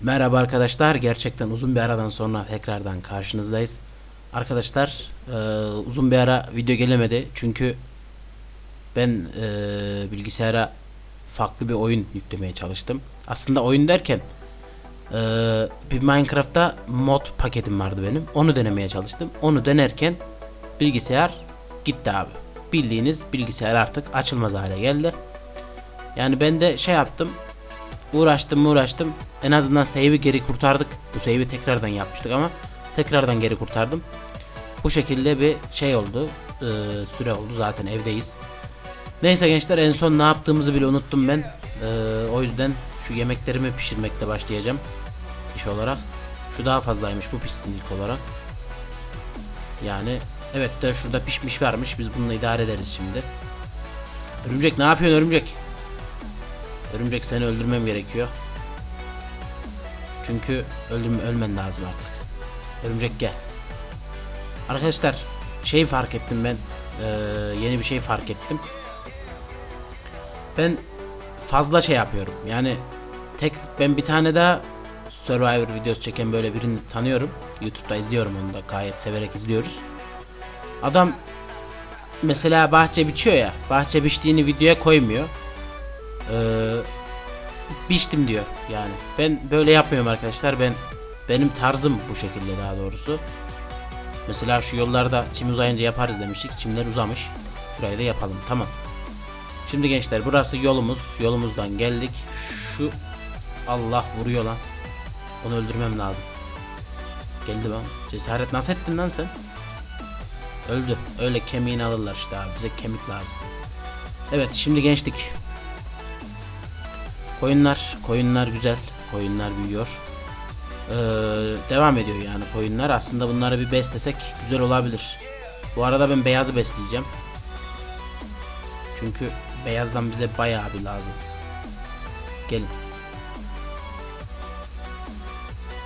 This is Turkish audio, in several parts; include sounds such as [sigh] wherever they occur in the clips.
Merhaba arkadaşlar. Gerçekten uzun bir aradan sonra tekrardan karşınızdayız. Arkadaşlar e, uzun bir ara video gelemedi. Çünkü ben e, bilgisayara farklı bir oyun yüklemeye çalıştım. Aslında oyun derken e, bir Minecraft'ta mod paketim vardı benim. Onu denemeye çalıştım. Onu denerken bilgisayar gitti abi. Bildiğiniz bilgisayar artık açılmaz hale geldi. Yani ben de şey yaptım. Uğraştım uğraştım. En azından save'i geri kurtardık. Bu save'i tekrardan yapmıştık ama tekrardan geri kurtardım. Bu şekilde bir şey oldu. Ee, süre oldu zaten evdeyiz. Neyse gençler en son ne yaptığımızı bile unuttum ben. Ee, o yüzden şu yemeklerimi pişirmekle başlayacağım. İş olarak. Şu daha fazlaymış bu pişsin ilk olarak. Yani evet de şurada pişmiş varmış. Biz bununla idare ederiz şimdi. Örümcek ne yapıyorsun örümcek? Örümcek seni öldürmem gerekiyor. Çünkü öldüm ölmen lazım artık. Örümcek gel. Arkadaşlar şey fark ettim ben. Ee, yeni bir şey fark ettim. Ben fazla şey yapıyorum. Yani tek ben bir tane daha Survivor videosu çeken böyle birini tanıyorum. YouTube'da izliyorum onu da gayet severek izliyoruz. Adam mesela bahçe biçiyor ya. Bahçe biçtiğini videoya koymuyor. Ee, biçtim diyor yani. Ben böyle yapmıyorum arkadaşlar. Ben benim tarzım bu şekilde daha doğrusu. Mesela şu yollarda çim uzayınca yaparız demiştik. Çimler uzamış. Şurayı da yapalım. Tamam. Şimdi gençler burası yolumuz. Yolumuzdan geldik. Şu Allah vuruyor lan. Onu öldürmem lazım. Geldi lan. Cesaret nasıl ettin lan sen? Öldü. Öyle kemiğini alırlar işte abi. Bize kemik lazım. Evet şimdi gençlik. Koyunlar, koyunlar güzel. Koyunlar büyüyor. Ee, devam ediyor yani koyunlar. Aslında bunları bir beslesek güzel olabilir. Bu arada ben beyazı besleyeceğim. Çünkü beyazdan bize bayağı bir lazım. Gelin.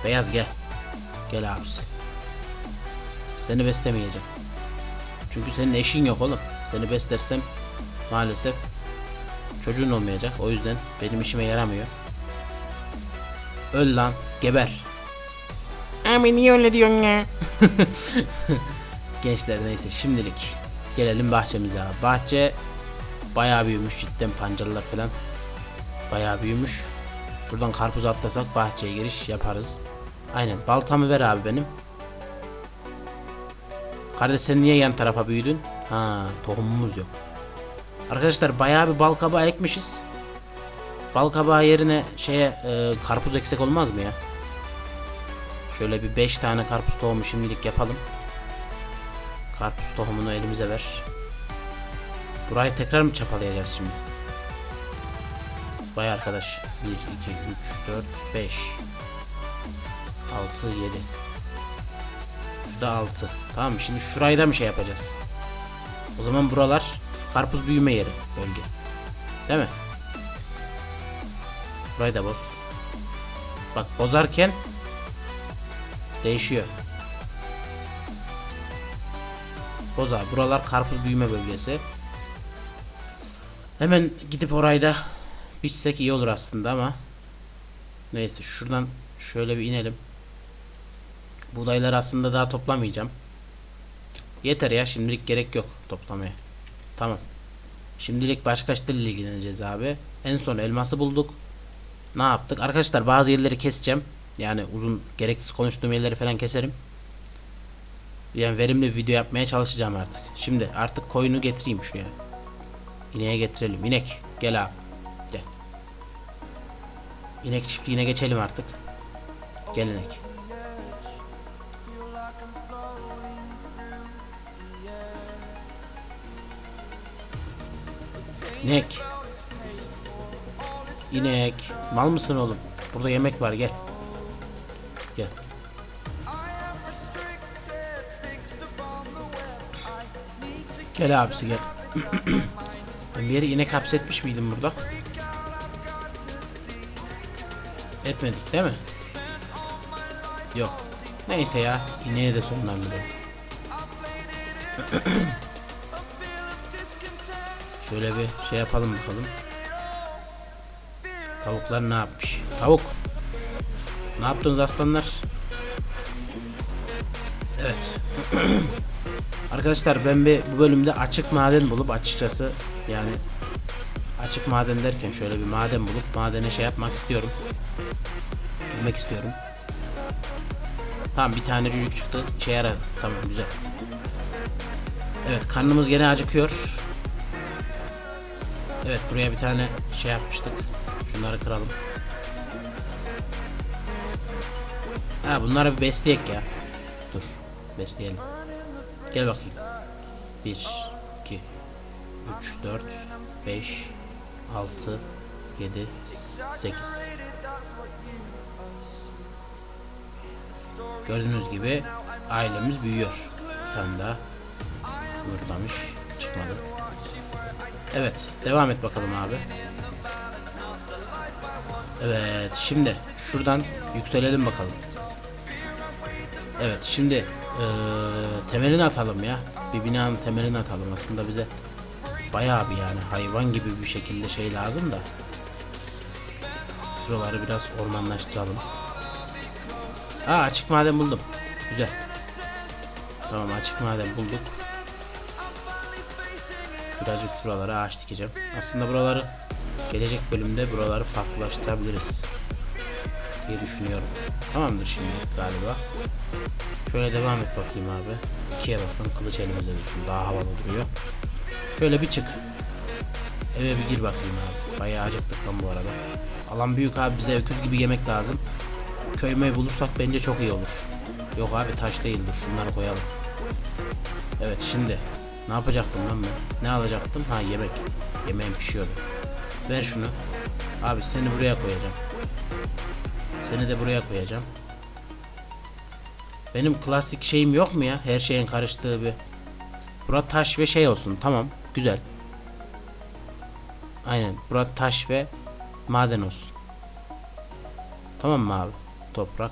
Beyaz gel. Gel abisi. Seni beslemeyeceğim. Çünkü senin eşin yok oğlum. Seni beslersem maalesef çocuğun olmayacak. O yüzden benim işime yaramıyor. Öl lan. Geber. Abi niye öyle diyorsun ya? [laughs] Gençler neyse şimdilik gelelim bahçemize abi. Bahçe bayağı büyümüş cidden pancarlar falan. Bayağı büyümüş. Şuradan karpuz atlasak bahçeye giriş yaparız. Aynen baltamı ver abi benim. Kardeş sen niye yan tarafa büyüdün? Ha tohumumuz yok. Arkadaşlar bayağı bir bal kabağı ekmişiz. Bal kabağı yerine şeye e, karpuz eksek olmaz mı ya? Şöyle bir 5 tane karpuz tohumu şimdilik yapalım. Karpuz tohumunu elimize ver. Burayı tekrar mı çapalayacağız şimdi? Vay arkadaş. 1, 2, 3, 4, 5 6, 7 Şurada 6 Tamam şimdi şurayı da mı şey yapacağız? O zaman buralar karpuz büyüme yeri bölge. Değil mi? Burayı da boz. Bak bozarken değişiyor. Boz abi. Buralar karpuz büyüme bölgesi. Hemen gidip orayı da biçsek iyi olur aslında ama neyse şuradan şöyle bir inelim. Buğdayları aslında daha toplamayacağım. Yeter ya şimdilik gerek yok toplamaya. Tamam. Şimdilik başka işlerle ilgileneceğiz abi. En son elması bulduk. Ne yaptık? Arkadaşlar bazı yerleri keseceğim. Yani uzun gereksiz konuştuğum yerleri falan keserim. Yani verimli bir video yapmaya çalışacağım artık. Şimdi artık koyunu getireyim şuraya. İneğe getirelim. İnek gel abi. Gel. İnek çiftliğine geçelim artık. Gel inek. İnek. İnek. Mal mısın oğlum? Burada yemek var gel. Gel. Gel abisi gel. [clears throat] ben bir yere inek hapsetmiş miydim burada? Etmedik değil mi? Yok. Neyse ya. İneğe de bile. [clears throat] Şöyle bir şey yapalım bakalım. Tavuklar ne yapmış? Tavuk. Ne yaptınız aslanlar? Evet. [clears throat] Arkadaşlar ben bir bu bölümde açık maden bulup açıkçası yani açık maden derken şöyle bir maden bulup madene şey yapmak istiyorum. Girmek istiyorum. Tamam bir tane cücük çıktı. İşe yaradı. Tamam güzel. Evet karnımız gene acıkıyor. Evet buraya bir tane şey yapmıştık. Şunları kıralım. Ha bunları bir besleyek ya. Dur. Besleyelim. Gel bakayım. 1 2 3 4 5 6 7 8 Gördüğünüz gibi ailemiz büyüyor. Bir tane daha yumurtlamış. Çıkmadı. Evet. Devam et bakalım abi. Evet. Şimdi şuradan yükselelim bakalım. Evet. Şimdi eee, temelini atalım ya. Bir binanın temelini atalım. Aslında bize bayağı bir yani hayvan gibi bir şekilde şey lazım da. Şuraları biraz ormanlaştıralım. Aa açık maden buldum. Güzel. Tamam açık maden bulduk. Birazcık şuralara ağaç dikeceğim. Aslında buraları gelecek bölümde buraları farklılaştırabiliriz. diye düşünüyorum. Tamamdır şimdi galiba. Şöyle devam et bakayım abi. İkiye basalım kılıç elimize dursun. Daha havalı duruyor. Şöyle bir çık. Eve bir gir bakayım abi. Bayağı acıktık lan bu arada. Alan büyük abi bize öküz gibi yemek lazım. Köy möy bulursak bence çok iyi olur. Yok abi taş değil dur şunları koyalım. Evet şimdi ne yapacaktım lan ben? Ne alacaktım? Ha yemek. Yemeğim pişiyordu. Ver şunu. Abi seni buraya koyacağım. Seni de buraya koyacağım. Benim klasik şeyim yok mu ya? Her şeyin karıştığı bir. Bura taş ve şey olsun. Tamam. Güzel. Aynen. Bura taş ve maden olsun. Tamam mı abi? Toprak.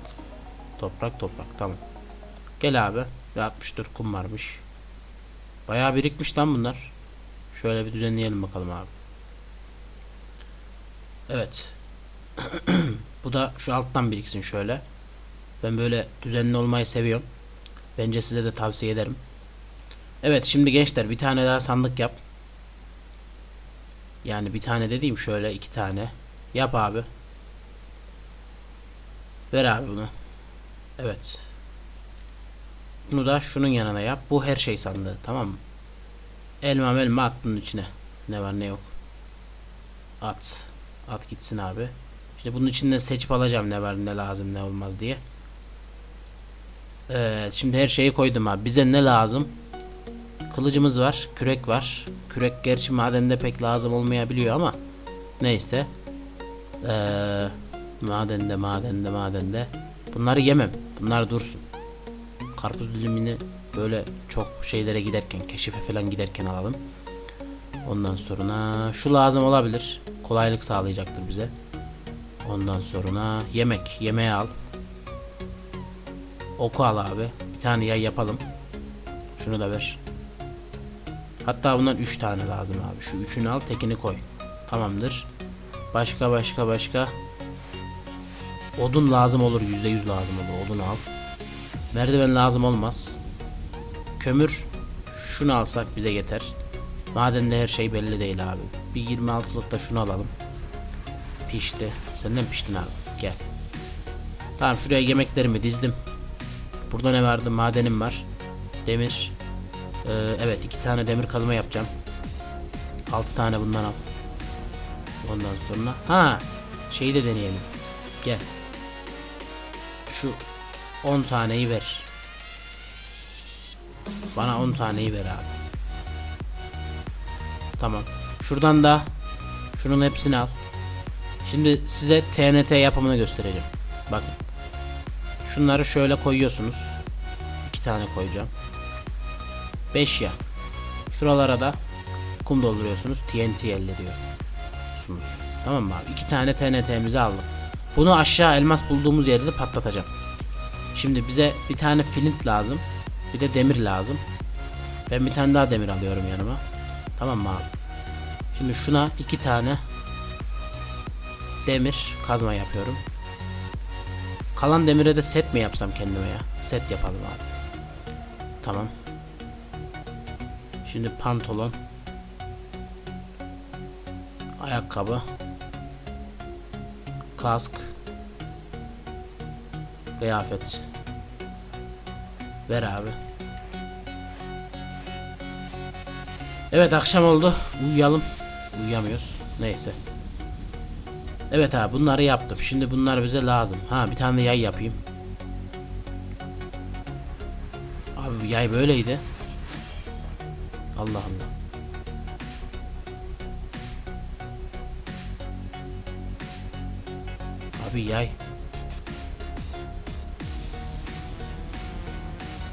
Toprak toprak. Tamam. Gel abi. Ve 64 kum varmış. Bayağı birikmiş lan bunlar. Şöyle bir düzenleyelim bakalım abi. Evet. [clears throat] Bu da şu alttan biriksin şöyle. Ben böyle düzenli olmayı seviyorum. Bence size de tavsiye ederim. Evet şimdi gençler bir tane daha sandık yap. Yani bir tane dediğim şöyle iki tane. Yap abi. Ver abi bunu. Evet. Bunu da şunun yanına yap. Bu her şey sandığı tamam mı? Elma elma at bunun içine. Ne var ne yok. At. At gitsin abi. Şimdi bunun içinden seçip alacağım ne var ne lazım ne olmaz diye. Evet şimdi her şeyi koydum abi. Bize ne lazım? Kılıcımız var. Kürek var. Kürek gerçi madende pek lazım olmayabiliyor ama neyse. Ee, madende madende madende. Bunları yemem. Bunlar dursun. Karpuz dilimini böyle çok şeylere giderken, keşife falan giderken alalım. Ondan sonra şu lazım olabilir. Kolaylık sağlayacaktır bize. Ondan sonra yemek. Yemeği al. Oku al abi. Bir tane yay yapalım. Şunu da ver. Hatta bundan 3 tane lazım abi. Şu üçünü al tekini koy. Tamamdır. Başka başka başka. Odun lazım olur. %100 lazım olur. Odun al. Merdiven lazım olmaz. Kömür. Şunu alsak bize yeter. Madende her şey belli değil abi. Bir 26'lık da şunu alalım. Pişti. Senden piştin abi. Gel. Tamam şuraya yemeklerimi dizdim. Burada ne vardı? Madenim var. Demir. Ee, evet iki tane demir kazma yapacağım. 6 tane bundan al. Ondan sonra ha şeyi de deneyelim. Gel. Şu 10 taneyi ver. Bana 10 taneyi ver abi. Tamam. Şuradan da şunun hepsini al. Şimdi size TNT yapımını göstereceğim. Bakın. Şunları şöyle koyuyorsunuz. 2 tane koyacağım. 5 ya. Şuralara da kum dolduruyorsunuz. TNT elde diyorsunuz. Tamam mı abi? 2 tane TNT'mizi aldık. Bunu aşağı elmas bulduğumuz yerde de patlatacağım. Şimdi bize bir tane flint lazım. Bir de demir lazım. Ben bir tane daha demir alıyorum yanıma. Tamam mı abi? Şimdi şuna iki tane demir kazma yapıyorum. Kalan demire de set mi yapsam kendime ya? Set yapalım abi. Tamam. Şimdi pantolon. Ayakkabı. Kask. Kıyafet. Ver abi. Evet akşam oldu. Uyuyalım. Uyuyamıyoruz. Neyse. Evet abi bunları yaptım. Şimdi bunlar bize lazım. Ha bir tane de yay yapayım. Abi yay böyleydi. Allah Allah. Abi yay.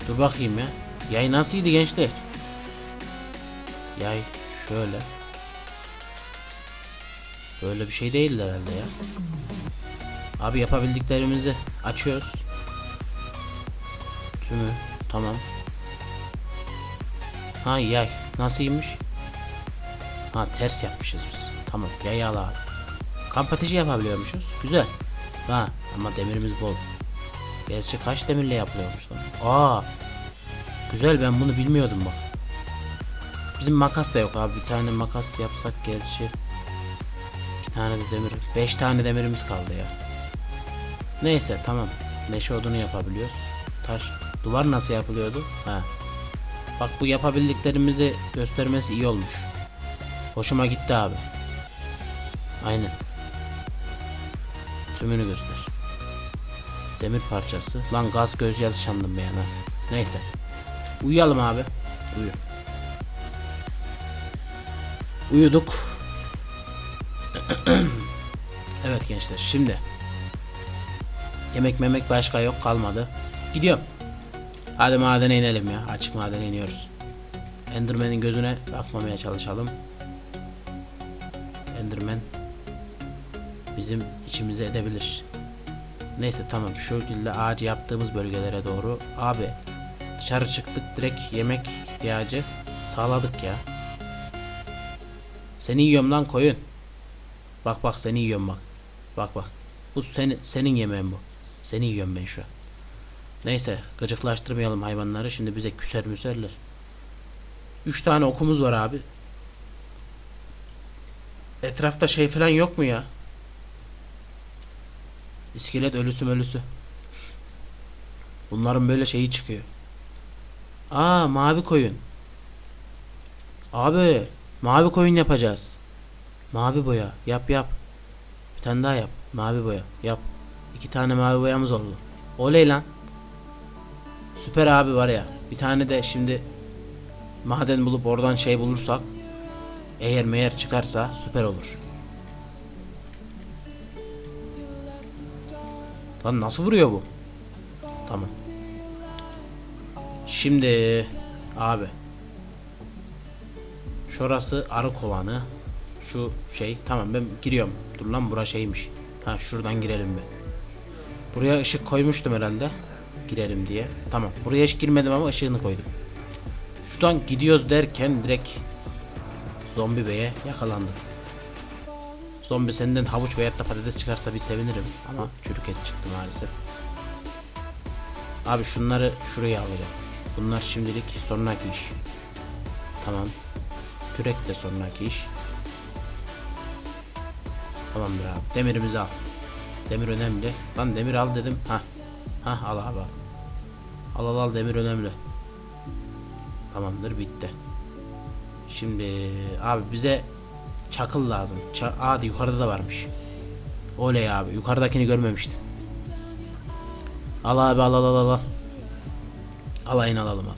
Dur bakayım ya. Yay nasıldı gençler? Yay şöyle. Böyle bir şey değil herhalde ya. Abi yapabildiklerimizi açıyoruz. Tümü tamam. Ha yay nasılmış? Ha ters yapmışız biz. Tamam yayı al abi. Kamp ateşi yapabiliyormuşuz. Güzel. Ha ama demirimiz bol. Gerçi kaç demirle yapılıyormuş lan? Aa. Güzel ben bunu bilmiyordum bak. Bizim makas da yok abi. Bir tane makas yapsak gerçi. İki tane de demir. Beş tane demirimiz kaldı ya. Neyse tamam. Neşe odunu yapabiliyoruz. Taş. Duvar nasıl yapılıyordu? Ha. Bak bu yapabildiklerimizi göstermesi iyi olmuş. Hoşuma gitti abi. Aynen. Tümünü göster. Demir parçası. Lan gaz göz yazı sandım ben ha. Neyse. Uyuyalım abi. Uyu. Uyuduk. [clears throat] evet gençler şimdi. Yemek memek başka yok kalmadı. Gidiyorum. Hadi madene inelim ya. Açık madene iniyoruz. Enderman'in gözüne bakmamaya çalışalım. Enderman bizim içimize edebilir. Neyse tamam şu şekilde ağacı yaptığımız bölgelere doğru. Abi dışarı çıktık direkt yemek ihtiyacı sağladık ya. Seni yiyorum lan koyun. Bak bak seni yiyorum bak. Bak bak. Bu seni, senin yemeğin bu. Seni yiyorum ben şu an. Neyse gıcıklaştırmayalım hayvanları. Şimdi bize küser müserler. 3 tane okumuz var abi. Etrafta şey falan yok mu ya? İskelet ölüsü ölüsü. Bunların böyle şeyi çıkıyor. Aa mavi koyun. Abi mavi koyun yapacağız. Mavi boya yap yap. Bir tane daha yap. Mavi boya yap. İki tane mavi boyamız oldu. Oley lan. Süper abi var ya. Bir tane de şimdi maden bulup oradan şey bulursak eğer meğer çıkarsa süper olur. Lan nasıl vuruyor bu? Tamam. Şimdi abi Şurası arı kovanı. Şu şey tamam ben giriyorum. Dur lan bura şeymiş. Ha şuradan girelim bir. Buraya ışık koymuştum herhalde. Girelim diye. Tamam. Buraya hiç girmedim ama ışığını koydum. Şuradan gidiyoruz derken direkt zombi beye yakalandık. Zombi senden havuç veya da patates çıkarsa bir sevinirim. Ama çürük et çıktı maalesef. Abi şunları şuraya alacağım. Bunlar şimdilik sonraki iş. Tamam. Kürek de sonraki iş. Tamamdır abi. Demirimizi al. Demir önemli. Lan demir al dedim. Ha. Ha al abi al. Al al al demir önemli. Tamamdır bitti. Şimdi abi bize çakıl lazım. Ça Aa yukarıda da varmış. Oley abi. Yukarıdakini görmemiştim. Al abi al al al al. Alayını alalım al.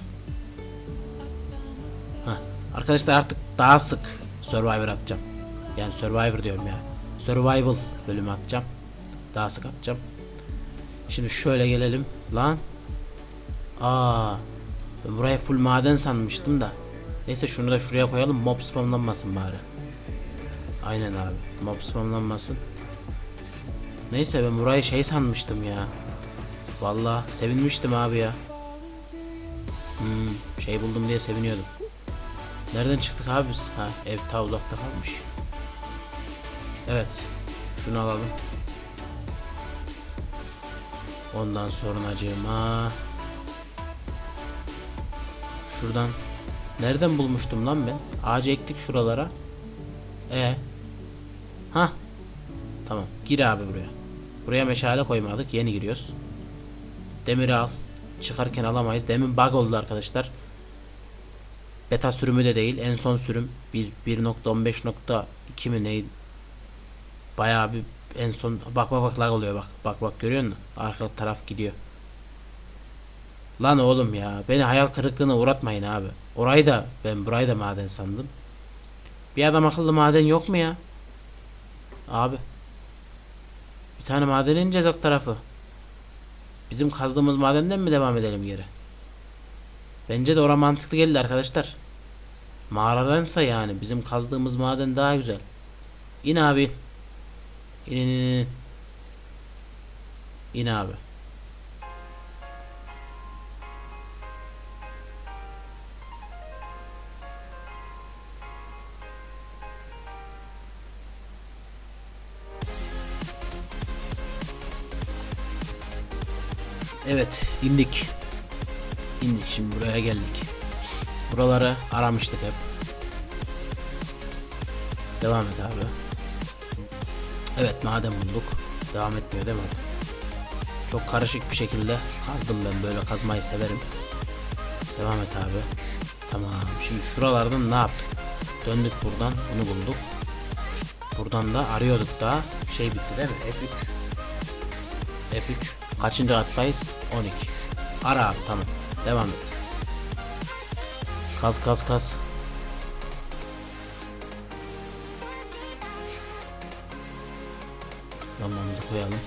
Arkadaşlar artık daha sık Survivor atacağım. Yani Survivor diyorum ya. Survival bölümü atacağım. Daha sık atacağım. Şimdi şöyle gelelim. Lan. Aa. Ben buraya full maden sanmıştım da. Neyse şunu da şuraya koyalım. Mob spamlanmasın bari. Aynen abi. Mob spamlanmasın. Neyse ben burayı şey sanmıştım ya. Vallahi sevinmiştim abi ya. Hmm, şey buldum diye seviniyordum. Nereden çıktık abi biz? Ha, ev ta uzakta kalmış. Evet. Şunu alalım. Ondan sonracığıma Şuradan Nereden bulmuştum lan ben? Ağacı ektik şuralara. E. Ha. Tamam. Gir abi buraya. Buraya meşale koymadık. Yeni giriyoruz. Demiri al. Çıkarken alamayız. Demin bug oldu arkadaşlar. Beta sürümü de değil. En son sürüm 1 1.15.2 mi neydi? Bayağı bir en son bak bak bak lag oluyor bak. Bak bak görüyor musun? Arka taraf gidiyor. Lan oğlum ya beni hayal kırıklığına uğratmayın abi. Orayı da ben burayı da maden sandım. Bir adam akıllı maden yok mu ya? Abi. Bir tane maden ineceğiz alt tarafı. Bizim kazdığımız madenden mi devam edelim geri? Bence de ora mantıklı geldi arkadaşlar. Mağaradansa yani bizim kazdığımız maden daha güzel. İn abi. İn in in. in. Abi. Evet indik. İndik şimdi buraya geldik. Buraları aramıştık hep. Devam et abi. Evet maden bulduk. Devam etmiyor değil mi? Çok karışık bir şekilde kazdım ben böyle kazmayı severim. Devam et abi. Tamam şimdi şuralardan ne yaptık? Döndük buradan bunu bulduk. Buradan da arıyorduk daha. Şey bitti değil mi? F3. F3. Kaçıncı kattayız? 12. Ara abi tamam. Devam et. Kaz kaz kaz. Lambamızı koyalım.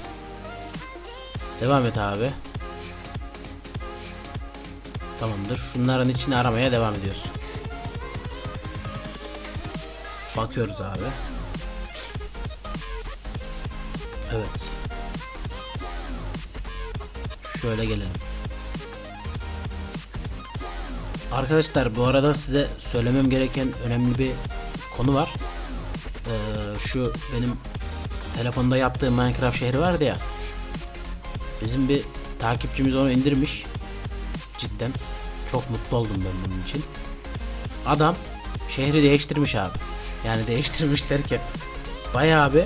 Devam et abi. Tamamdır. Şunların içini aramaya devam ediyoruz. Bakıyoruz abi. Evet. Şöyle gelelim. Arkadaşlar bu arada size söylemem gereken önemli bir konu var. Ee, şu benim telefonda yaptığım Minecraft şehri vardı ya. Bizim bir takipçimiz onu indirmiş. Cidden çok mutlu oldum ben bunun için. Adam şehri değiştirmiş abi. Yani [laughs] değiştirmiş derken bayağı bir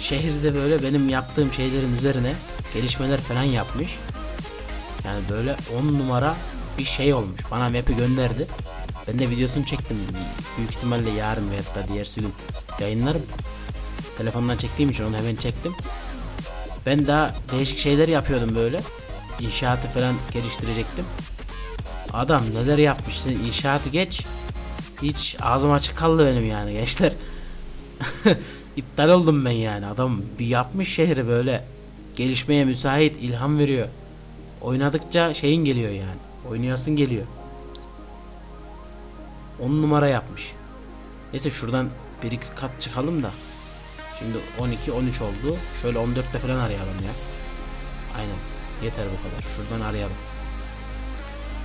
şehirde böyle benim yaptığım şeylerin üzerine gelişmeler falan yapmış. Yani böyle 10 numara bir şey olmuş. Bana map'i gönderdi. Ben de videosunu çektim. Büyük ihtimalle yarın veya da diğersi gün yayınlarım. Telefondan çektiğim için onu hemen çektim. Ben daha değişik şeyler yapıyordum böyle. İnşaatı falan geliştirecektim. Adam neler yapmış. Sen inşaatı geç. Hiç ağzım açık kaldı benim yani gençler. [laughs] İptal oldum ben yani. Adam bir yapmış şehri böyle gelişmeye müsait ilham veriyor. Oynadıkça şeyin geliyor yani. Oynayasın geliyor. 10 numara yapmış. Neyse şuradan bir iki kat çıkalım da. Şimdi 12 13 oldu. Şöyle 14'te falan arayalım ya. Aynen. Yeter bu kadar. Şuradan arayalım.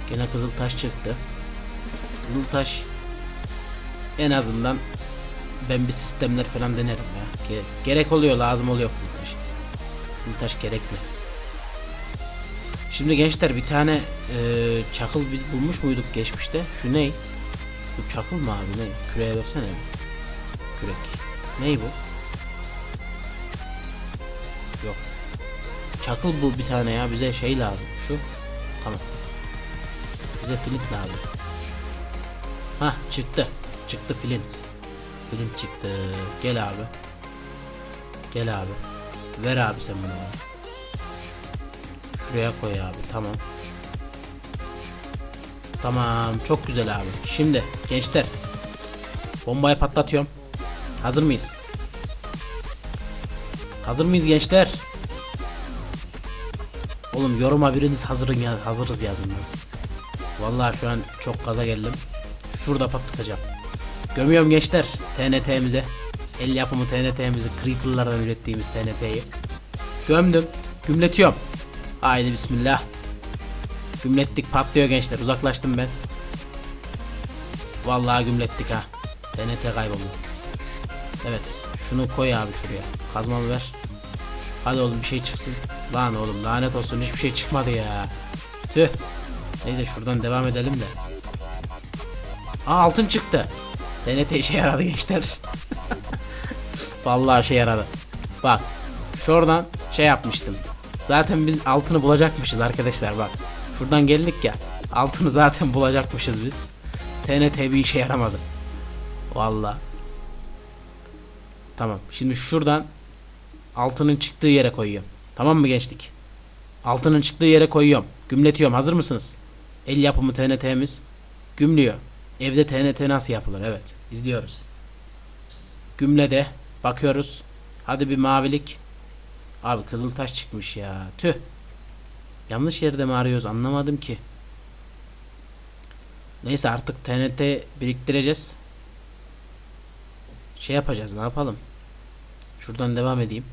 Gene kızıl taş çıktı. Kızıl taş en azından ben bir sistemler falan denerim ya. Ge- gerek oluyor, lazım oluyor kızıl taş. Kızıl taş gerekli. Şimdi gençler bir tane e, çakıl biz bulmuş muyduk geçmişte? Şu ney? Bu çakıl mı abi ne? Küreğe versene. Kürek. Ney bu? Yok. Çakıl bu bir tane ya. Bize şey lazım. Şu. Tamam. Bize flint lazım. Ha çıktı. Çıktı flint. Flint çıktı. Gel abi. Gel abi. Ver abi sen bunu bana. Şuraya koy abi. Tamam. Tamam. Çok güzel abi. Şimdi gençler. Bombayı patlatıyorum. Hazır mıyız? Hazır mıyız gençler? Oğlum yoruma biriniz hazırın ya hazırız yazın. Vallahi şu an çok gaza geldim. Şurada patlatacağım. Gömüyorum gençler TNT'mize. El yapımı TNT'mizi Creeper'lardan ürettiğimiz TNT'yi. Gömdüm. Gümletiyorum. Haydi bismillah. Gümlettik patlıyor gençler. Uzaklaştım ben. Vallahi gümlettik ha. TNT kayboldu. Evet. Şunu koy abi şuraya. Kazmamı ver. Hadi oğlum bir şey çıksın. Lan oğlum lanet olsun hiçbir şey çıkmadı ya. Tüh. Neyse şuradan devam edelim de. Aa altın çıktı. TNT işe yaradı gençler. [laughs] Vallahi işe yaradı. Bak. Şuradan şey yapmıştım. Zaten biz altını bulacakmışız arkadaşlar bak. Şuradan geldik ya. Altını zaten bulacakmışız biz. TNT bir işe yaramadı. Vallahi. Tamam. Şimdi şuradan altının çıktığı yere koyuyorum. Tamam mı gençlik? Altının çıktığı yere koyuyorum. Gümletiyorum. Hazır mısınız? El yapımı TNT'miz gümlüyor. Evde TNT nasıl yapılır? Evet. izliyoruz. Gümlede bakıyoruz. Hadi bir mavilik. Abi kızıltaş çıkmış ya. Tüh. Yanlış yerde mi arıyoruz anlamadım ki. Neyse artık TNT biriktireceğiz. Şey yapacağız ne yapalım. Şuradan devam edeyim.